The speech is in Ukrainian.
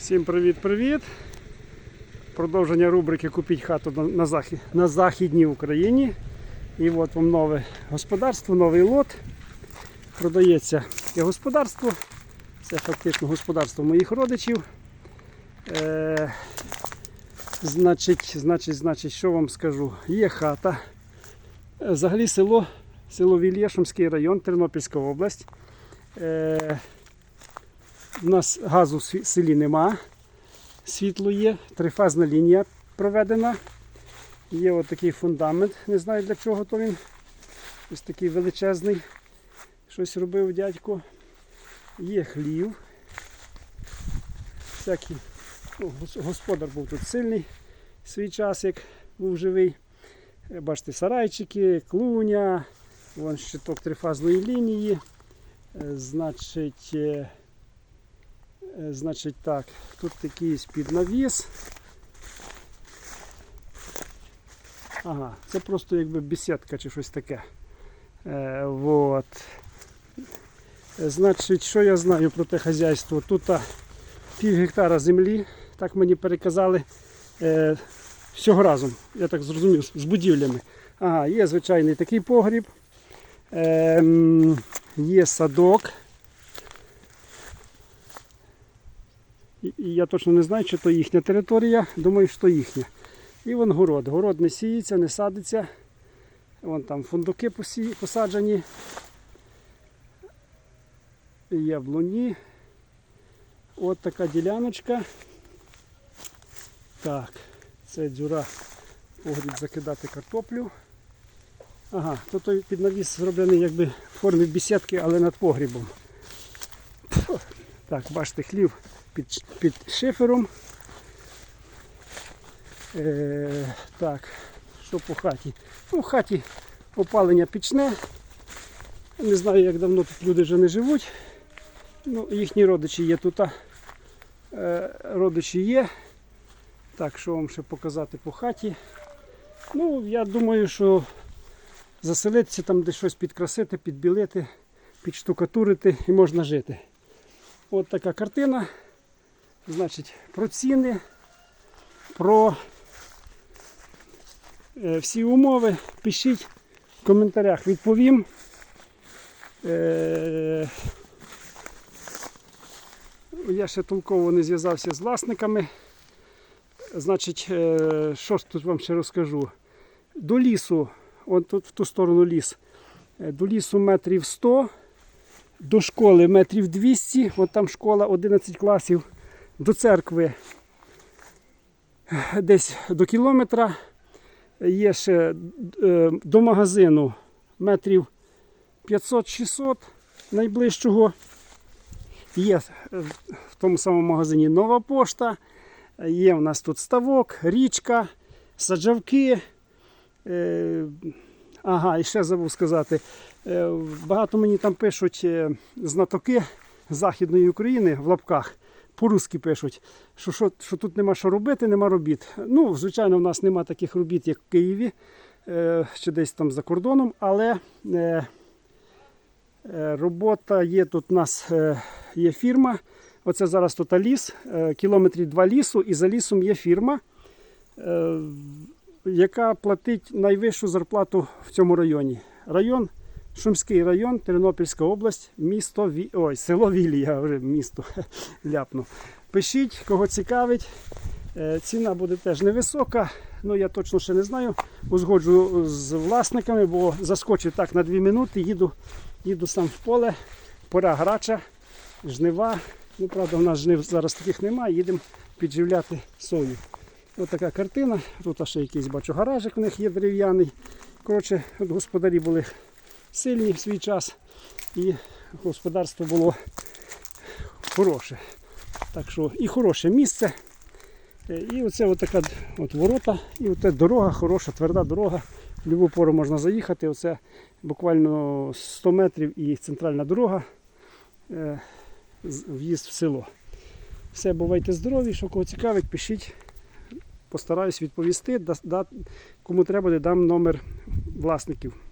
Всім привіт-привіт! Продовження рубрики Купіть хату на, захід, на Західній Україні. І от вам нове господарство, новий лот. Продається і господарство. Це фактично господарство моїх родичів. Е, значить, значить, значить, що вам скажу? Є хата. Е, Взагалі село, село Вільєшумський район, Тернопільська область. Е, у нас газу в селі нема. Світло є, трифазна лінія проведена. Є отакий фундамент, не знаю для чого то він. Ось такий величезний. Щось робив дядько. Є хлів. Всякий. Господар був тут сильний свій час, як був живий. Е, Бачите, сарайчики, клуня, вон щиток трифазної лінії. Е, Значить, Е, Значить так, тут такий під навіс. Ага, це просто якби бесідка чи щось таке. Е, вот. Е, Значить, що я знаю про те хазяйство? Тут а, пів гектара землі, так мені переказали е, всього разом, я так зрозумів, з будівлями. Ага, є звичайний такий погріб, е, є садок. Я точно не знаю, чи то їхня територія. Думаю, що їхня. І вон город. Город не сіється, не садиться. Вон там фундуки посаджені. Яблуні. От така діляночка. Так, це дзюра погріб закидати картоплю. Ага, то той під навіс зроблений якби в формі бісідки, але над погрібом. Так, бачите, хлів під, під шифером. Е, так, що по хаті? Ну, в хаті опалення пічне. Не знаю, як давно тут люди вже не живуть. Ну, їхні родичі є тут. Е, родичі є. Так, що вам ще показати по хаті? Ну, я думаю, що заселитися там, де щось підкрасити, підбілити, підштукатурити і можна жити. От така картина. Значить, про ціни, про е, всі умови. Пишіть в коментарях, відповім. Е, я ще толково не зв'язався з власниками. Значить, е, що ж тут вам ще розкажу? До лісу, от тут в ту сторону ліс, до лісу метрів 100, до школи метрів 200, от там школа 11 класів, до церкви е, десь до кілометра. Є ще е, до магазину метрів 500-600 найближчого. Є е, в тому самому магазині нова пошта. Є в нас тут ставок, річка, саджавки. Ага, і ще забув сказати. Е, багато мені там пишуть е, знатоки Західної України в лапках. По-русски пишуть, що, що, що тут нема що робити, нема робіт. Ну, звичайно, в нас нема таких робіт, як в Києві е, чи десь там за кордоном, але робота є тут у нас є фірма. Оце зараз тут ліс, кілометрів два лісу, і за лісом є фірма, яка платить найвищу зарплату в цьому районі. Район Шумський район, Тернопільська область, місто Ві... Ой, село Вілія, вже місто ляпну. Пишіть, кого цікавить. Е, Ціна буде теж невисока. Ну я точно ще не знаю. Узгоджу з власниками, бо заскочив так на 2 минути, їду, їду сам в поле, пора грача, жнива. Ну, правда, в нас жнив зараз таких немає, їдемо підживляти сою. Ось така картина. Тут ще якийсь бачу гаражик у них є дерев'яний. Коротше, господарі були сильні в свій час і господарство було хороше. Так що і хороше місце. Е, І оце така от ворота, і оце дорога, хороша, тверда дорога. В будь-яку пору можна заїхати. Оце буквально 100 метрів і центральна дорога. е, В'їзд в село. Все, бувайте здорові, що кого цікавить, пишіть. Постараюсь відповісти. Кому треба, дам номер власників.